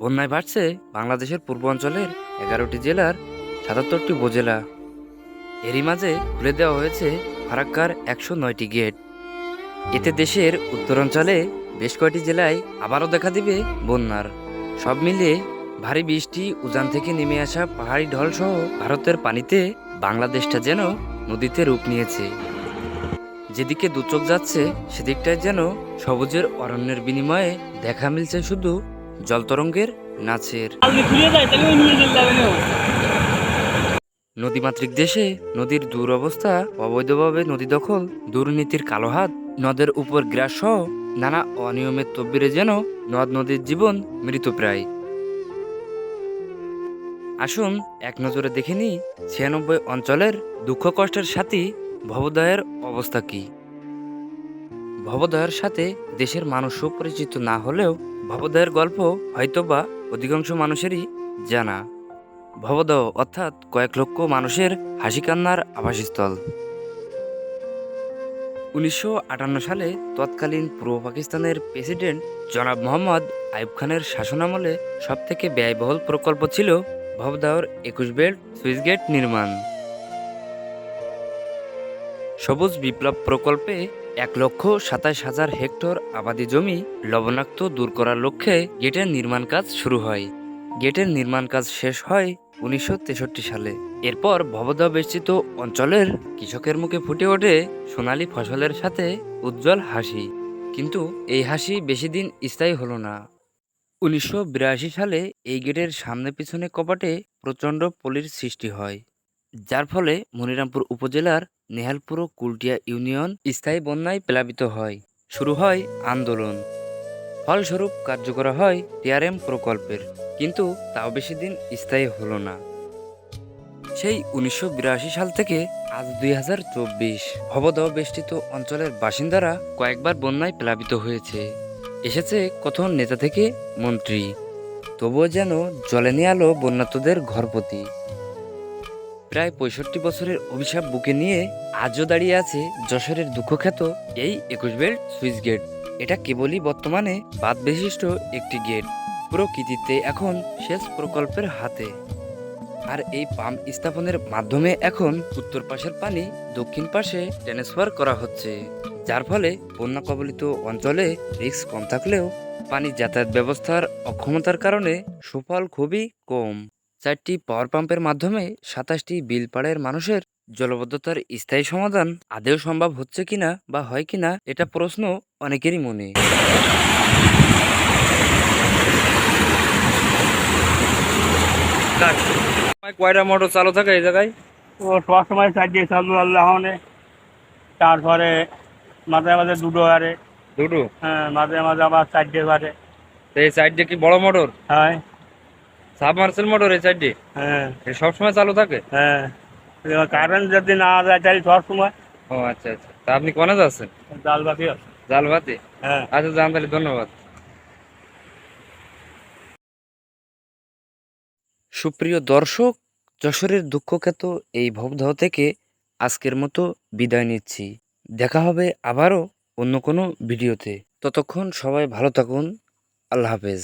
বন্যায় বাড়ছে বাংলাদেশের পূর্বাঞ্চলের এগারোটি জেলার সাতাত্তরটি উপজেলা। এরই মাঝে খুলে দেওয়া হয়েছে ফারাক্কার একশো নয়টি গেট। এতে দেশের উত্তরাঞ্চলে বেশ কয়টি জেলায় আবারও দেখা দিবে বন্যার। সব মিলিয়ে ভারী বৃষ্টি উজান থেকে নেমে আসা পাহাড়ি ঢল সহ ভারতের পানিতে বাংলাদেশটা যেন নদীতে রূপ নিয়েছে। যেদিকে দুচোখ যাচ্ছে, সেদিকটায় যেন সবুজের অরণ্যের বিনিময়ে দেখা মিলছে শুধু জলতরঙ্গের নাচের। নদীমাতৃক দেশে নদীর দুরবস্থা অবৈধভাবে নদী দখল দুর্নীতির কালো হাত নদের উপর গ্রাস সহ নানা অনিয়মের তব্বিরে যেন নদ নদীর জীবন মৃতপ্রায় আসুন এক নজরে দেখে নিই ছিয়ানব্বই অঞ্চলের দুঃখ কষ্টের সাথী ভবদয়ের অবস্থা কি। ভবদয়ের সাথে দেশের মানুষ সুপরিচিত না হলেও ভবদয়ের গল্প হয়তোবা অধিকাংশ মানুষেরই জানা। ভবদহ অর্থাৎ কয়েক লক্ষ মানুষের হাসি কান্নার আবাসস্থল। উনিশশো আটান্ন সালে তৎকালীন পূর্ব পাকিস্তানের প্রেসিডেন্ট জনাব মোহাম্মদ আইব খানের শাসনামলে সবথেকে ব্যয়বহুল প্রকল্প ছিল ভবদাহর একুশ বেল্ট সুইচ গেট নির্মাণ। সবুজ বিপ্লব প্রকল্পে এক লক্ষ সাতাশ হাজার হেক্টর আবাদি জমি লবণাক্ত দূর করার লক্ষ্যে গেটের নির্মাণ কাজ শুরু হয়। গেটের নির্মাণ কাজ শেষ হয় উনিশশো তেষট্টি সালে। এরপর ভবদহ বেষ্টিত অঞ্চলের কৃষকের মুখে ফুটে ওঠে সোনালী ফসলের সাথে উজ্জ্বল হাসি। কিন্তু এই হাসি বেশি দিন স্থায়ী হলো না। উনিশশো বিরাশি সালে এই গেটের সামনে পিছনে কপাটে প্রচণ্ড পলির সৃষ্টি হয়। যার ফলে মনিরামপুর উপজেলার নেহালপুর কুলটিয়া ইউনিয়ন স্থায়ী বন্যায় প্লাবিত হয়। শুরু হয় আন্দোলন। ফলস্বরূপ কার্যকর হয় টিআরএম প্রকল্পের, কিন্তু তাও বেশি দিন স্থায়ী হলো না। সেই উনিশশো বিরাশি সাল থেকে আজ দুই হাজার চব্বিশ ভবদহ বেষ্টিত অঞ্চলের বাসিন্দারা কয়েকবার বন্যায় প্লাবিত হয়েছে। এসেছে কত নেতা থেকে মন্ত্রী। তবুও যেন জলে নিয়ে আলো বন্যাতদের ঘরপতি। প্রায় পঁয়ষট্টি বছরের অভিশাপ বুকে নিয়ে আজও দাঁড়িয়ে আছে যশোরের দুঃখখ্যাত এই একুশ বেল্ট সুইচ গেট। এটা কেবলই বর্তমানে বাদ বিশিষ্ট একটি গেট। প্রকৃতিতে এখন সেচ প্রকল্পের হাতে। আর এই পাম্প স্থাপনের মাধ্যমে এখন উত্তর পাশের পানি দক্ষিণ পাশে ট্রান্সফার করা হচ্ছে, যার ফলে বন্যা কবলিত অঞ্চলে রিস্ক কম থাকলেও পানি যাতায়াত ব্যবস্থার অক্ষমতার কারণে সুফল খুবই কম। চারটি পাওয়ার পাম্পের মাধ্যমে সাতাশটি বিলপাড়ের মানুষের জলবদ্ধতার স্থায়ী সমাধান আদেও সম্ভব হচ্ছে কিনা বা হয় কিনা এটা প্রশ্ন অনেকেরই মনে। কয়টা মোটর চালু থাকে এই জায়গায়? ও সবসময় চারটে চালু আল্লাহ তারপরে মাঝে মাঝে দুটো আরে দুটো? হ্যাঁ মাঝে মাঝে আবার চারটে বারে এই সাইডে কি বড় মোটর হ্যাঁ। সাবমার্সেল মোটর এই সাইডে হ্যাঁ। সবসময় চালু থাকে? হ্যাঁ। কারেন্ট যদি না যায় তাহলে সবসময়। ও আচ্ছা আচ্ছা। তা আপনি কোনে যাচ্ছেন? জাল বাকি আছে। জালভাতে হ্যাঁ। আচ্ছা জান তাহলে ধন্যবাদ। সুপ্রিয় দর্শক যশোরের দুঃখখ্যাত এই ভবদহ থেকে আজকের মতো বিদায় নিচ্ছি। দেখা হবে আবারও অন্য কোনো ভিডিওতে। ততক্ষণ সবাই ভালো থাকুন। আল্লাহ হাফেজ।